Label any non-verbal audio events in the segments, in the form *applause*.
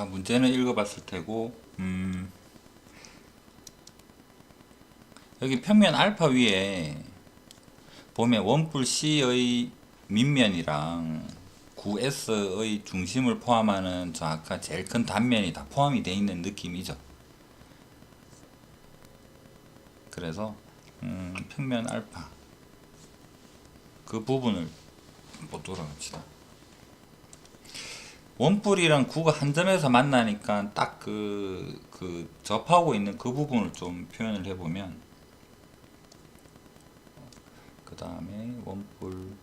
자, 문제는 읽어봤을 테고, 음, 여기 평면 알파 위에 보면 원뿔 C의 밑면이랑 9S의 중심을 포함하는 저 아까 제일 큰 단면이 다 포함이 되어 있는 느낌이죠. 그래서 음, 평면 알파 그 부분을 보도록 합시다. 원뿔이랑 구가 한 점에서 만나니까 딱 그, 그 접하고 있는 그 부분을 좀 표현을 해보면 그 다음에 원뿔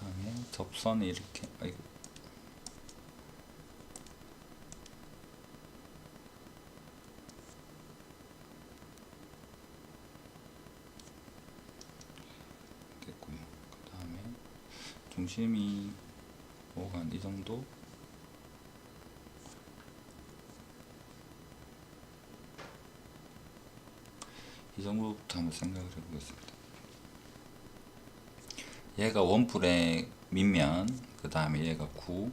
그다음에 접선이 이렇게 아이고 됐고요. 그 다음에 중심이 뭐가 한이 정도 이 정도부터 한번 생각을 해보겠습니다. 얘가 원뿔의 밑면, 그 다음에 얘가 구,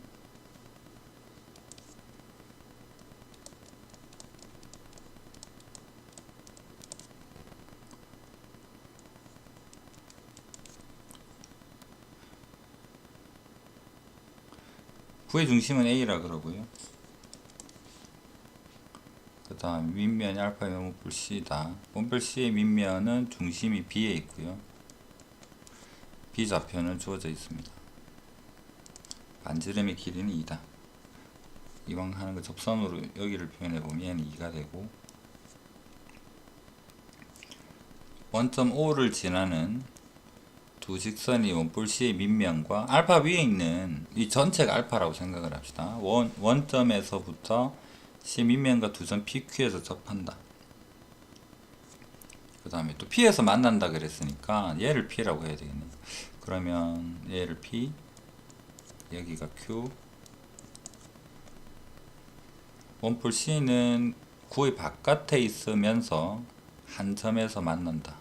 구의 중심은 A라 그러고요. 그 다음 밑면이 알파의 원뿔 C다. 원뿔 C의 밑면은 중심이 B에 있고요. B 좌표는 주어져 있습니다. 반지름의 길이는 2다. 이왕 하는 거 접선으로 여기를 표현해 보면 얘는 2가 되고 원점 O를 지나는 두 직선이 원뿔 C의 밑면과 알파 위에 있는 이 전체가 알파라고 생각을 합시다. 원, 원점에서부터 C 밑면과 두 점 PQ에서 접한다. 그 다음에 또 P에서 만난다 그랬으니까 얘를 P라고 해야 되겠네. 그러면 얘를 P, 여기가 Q. 원뿔 C는 구의 바깥에 있으면서 한 점에서 만난다.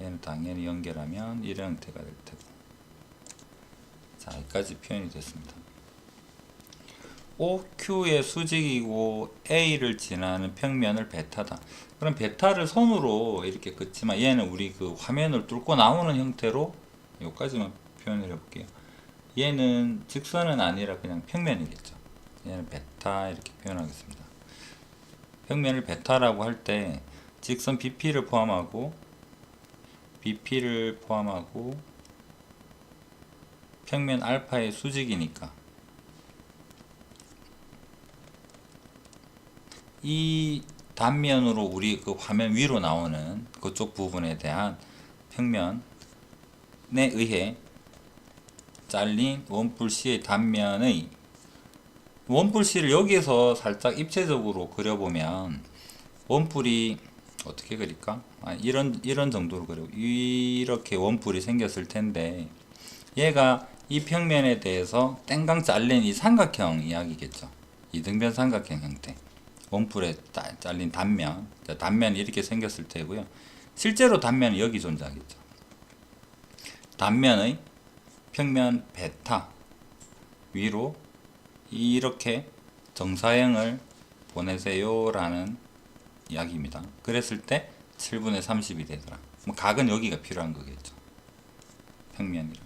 얘는 당연히 연결하면 이런 형태가 될 테고. 자, 여기까지 표현이 됐습니다. OQ의 수직이고 A를 지나는 평면을 베타다. 그럼 베타를 선으로 이렇게 긋지만 얘는 우리 그 화면을 뚫고 나오는 형태로 여기까지만 표현을 해볼게요. 얘는 직선은 아니라 그냥 평면이겠죠. 얘는 베타 이렇게 표현하겠습니다. 평면을 베타라고 할 때 직선 BP를 포함하고 BP를 포함하고 평면 알파의 수직이니까 이 단면으로 우리 그 화면 위로 나오는 그쪽 부분에 대한 평면에 의해 잘린 원뿔 C의 단면의 원뿔 C를 여기에서 살짝 입체적으로 그려보면 원뿔이 어떻게 그릴까? 아, 이런 이런 정도로 그려. 이렇게 원뿔이 생겼을 텐데 얘가 이 평면에 대해서 땡강 잘린 이 삼각형 이야기겠죠. 이등변 삼각형 형태. 원뿔에 따- 잘린 단면, 자, 단면이 이렇게 생겼을 테고요. 실제로 단면은 여기 존재하겠죠. 단면의 평면 베타 위로 이렇게 정사형을 보내세요 라는 이야기입니다. 그랬을 때 7분의 30이 되더라. 뭐 각은 여기가 필요한 거겠죠. 평면이라.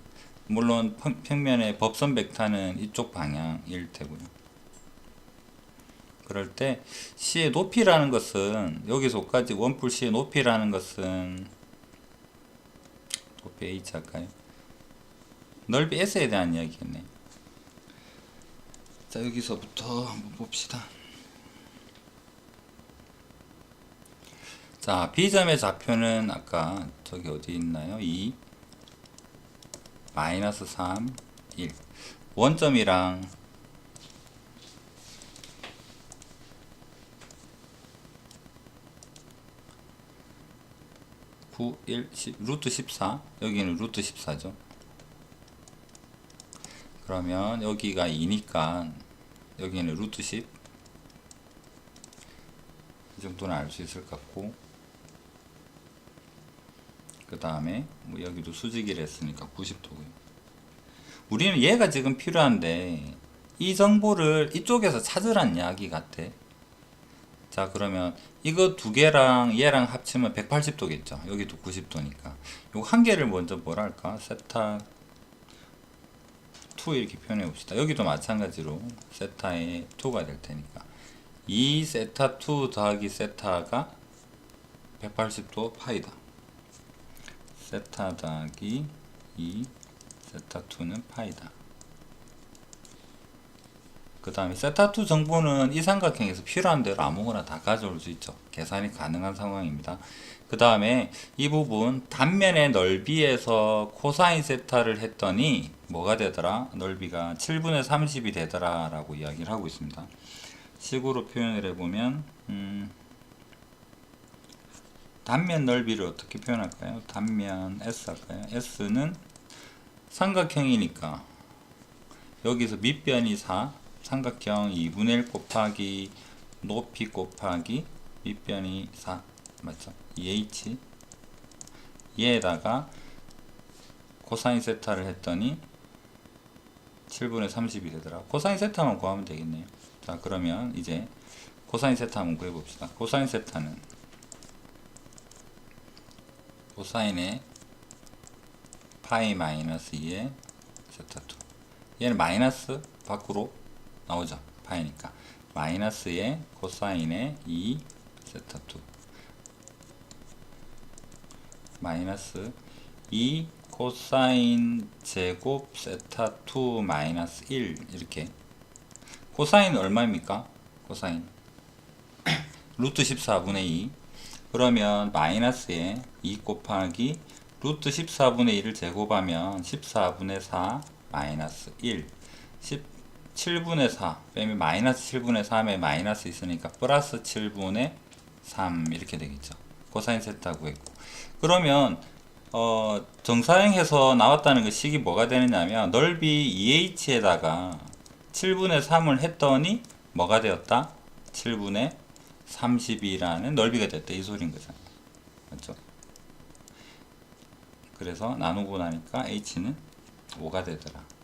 물론 평- 평면의 법선 벡터는 이쪽 방향일 테고요. 그럴 때 C의 높이라는 것은 여기서까지 원뿔 C의 높이라는 것은 높이 H 할까요? 넓이 S에 대한 이야기겠네. 자 여기서부터 한번 봅시다. 자 B점의 좌표는 아까 저기 어디 있나요? 2 마이너스 3 1 원점이랑 9, 1, 10, 루트 14 여기는 루트 14죠 그러면 여기가 2니까 여기는 루트 10 이 정도는 알 수 있을 것 같고 그 다음에 뭐 여기도 수직이라 했으니까 90도고요. 우리는 얘가 지금 필요한데 이 정보를 이쪽에서 찾으란 이야기 같아. 자 그러면 이거 두 개랑 얘랑 합치면 180도겠죠. 여기도 90도니까. 요한 개를 먼저 뭐랄까? 세타 2 이렇게 표현해 봅시다. 여기도 마찬가지로 세타의 2가 될 테니까. 이 세타 2 더하기 세타가 180도 파이다. 세타 더하기 2 세타 2는 파이다 그 다음에 세타2 정보는 이 삼각형에서 필요한 대로 아무거나 다 가져올 수 있죠. 계산이 가능한 상황입니다. 그 다음에 이 부분 단면의 넓이에서 코사인 세타를 했더니 뭐가 되더라? 넓이가 7분의 30이 되더라 라고 이야기를 하고 있습니다. 식으로 표현을 해보면 음, 단면 넓이를 어떻게 표현할까요? 단면 S 할까요? S는 삼각형이니까 여기서 밑변이 4 삼각형 2분의 1 곱하기 높이 곱하기 밑변이 4 맞죠? 2h 얘에다가 코사인 세타를 했더니 7분의 30이 되더라. 코사인 세타만 구하면 되겠네요. 자 그러면 이제 코사인 세타 한번 구해봅시다. 코사인 세타는 코사인의 파이 마이너스 2의 세타 2 얘는 마이너스 밖으로 나오죠. 파이니까. 마이너스의 코사인의 2 세타 2 마이너스 2 코사인 제곱 세타 2 마이너스 1 이렇게 코사인 얼마입니까? 코사인 *clears throat* 루트 14분의 2 그러면 마이너스에 2 곱하기 루트 14분의 2를 제곱하면 14분의 4 마이너스 1 10 7분의 4 빼면 마이너스 7분의 3에 마이너스 있으니까 플러스 7분의 3 이렇게 되겠죠. 코사인 세타 구했고 그러면 어, 정사형에서 나왔다는 그 식이 뭐가 되느냐면 넓이 2h에다가 7분의 3을 했더니 뭐가 되었다? 7분의 30이라는 넓이가 됐다 이 소리인 거잖아요. 맞죠? 그래서 나누고 나니까 h는 5가 되더라.